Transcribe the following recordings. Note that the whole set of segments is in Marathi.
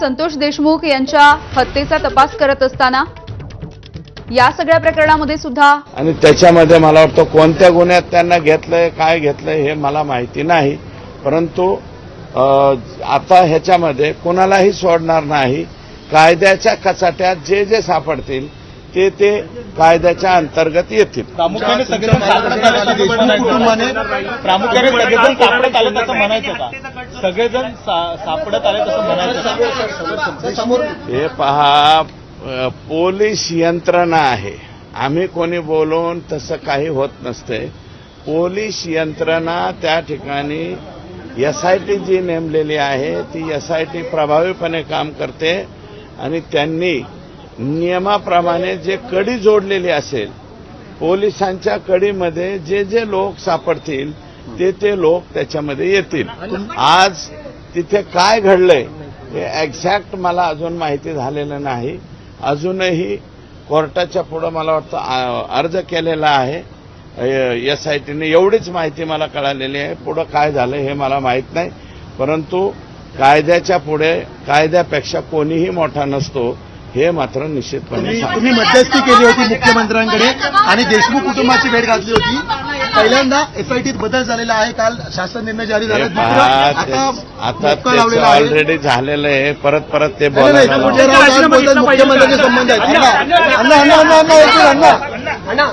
संतोष देशमुख यांच्या हत्येचा तपास करत असताना या सगळ्या प्रकरणामध्ये सुद्धा आणि त्याच्यामध्ये मला वाटतं कोणत्या गुन्ह्यात त्यांना घेतलंय काय घेतलंय हे मला माहिती नाही. परंतु अ, आता ह्याच्यामध्ये कोणालाही सोडणार नाही. कायद्याच्या कचाट्यात जे जे सापडतील ते ते कायद्याच्या अंतर्गत येतील. प्रामुख्याने सगळेजण सापडत आले देशमुख कुटुंबाने प्रामुख्याने सगळेजण सापडत आले तसं म्हणायचं का? सगळेजण सा- सापडत आले तसं म्हणायचं. हे पहा पोलीस यंत्रणा आहे. आम्ही कोणी बोलून तसं काही होत नसते पोलीस यंत्रणा त्या ठिकाणी एस आय टी जी नेमलेली आहे ती एस आय टी प्रभावीपणे काम करते आणि त्यांनी नियमाप्रमाणे जे कडी जोडलेली असेल पोलिसांच्या कडीमध्ये जे जे लोक सापडतील ते ते लोक त्याच्यामध्ये येतील. आज तिथे काय घडलंय हे एक्झॅक्ट मला अजून माहिती झालेलं नाही. अजूनही कोर्टाच्या पुढं मला वाटतं अर्ज केलेला आहे. एस आय टीने एवढीच माहिती मला कळालेली आहे. पुढं काय झालं हे मला माहीत नाही. परंतु कायद्याच्या पुढे कायद्यापेक्षा कोणीही मोठा नसतो हे मात्र निश्चितपणे तुम्ही मध्यस्थी केली होती मुख्यमंत्र्यांकडे आणि देशमुख कुटुंबाची भेट घातली होती. पहिल्यांदा एसआयटीत बदल झालेला आहे. काल शासन निर्णय जारी झाला. हे दुसरा आता लावलेला आहे. ऑलरेडी झालेलं आहे. परत परत ते नाही, नाही, बोलायला संजय लावा. राऊत आज बोलतात मुख्यमंत्र्यांचे संबंध आहेत. अण्णा अण्णा अण्णा अण्णा अण्णा एक मिनिट, अण्णा.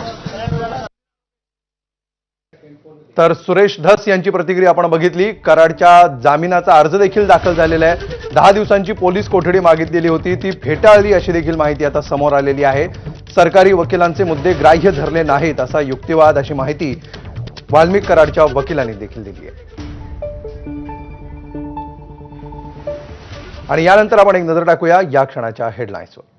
तर सुरेश धस यांची प्रतिक्रिया आपण बघितली. कराडच्या जामिनाचा अर्ज देखील दाखल झालेला आहे. दहा दिवसांची पोलीस कोठडी मागितलेली होती. ती फेटाळली अशी देखील माहिती आता समोर आलेली आहे. सरकारी वकिलांचे मुद्दे ग्राह्य धरले नाहीत असा युक्तिवाद अशी माहिती वाल्मिक कराडच्या वकिलांनी देखील दिली आहे. आणि यानंतर आपण एक नजर टाकूया या क्षणाच्या हेडलाईन्सवर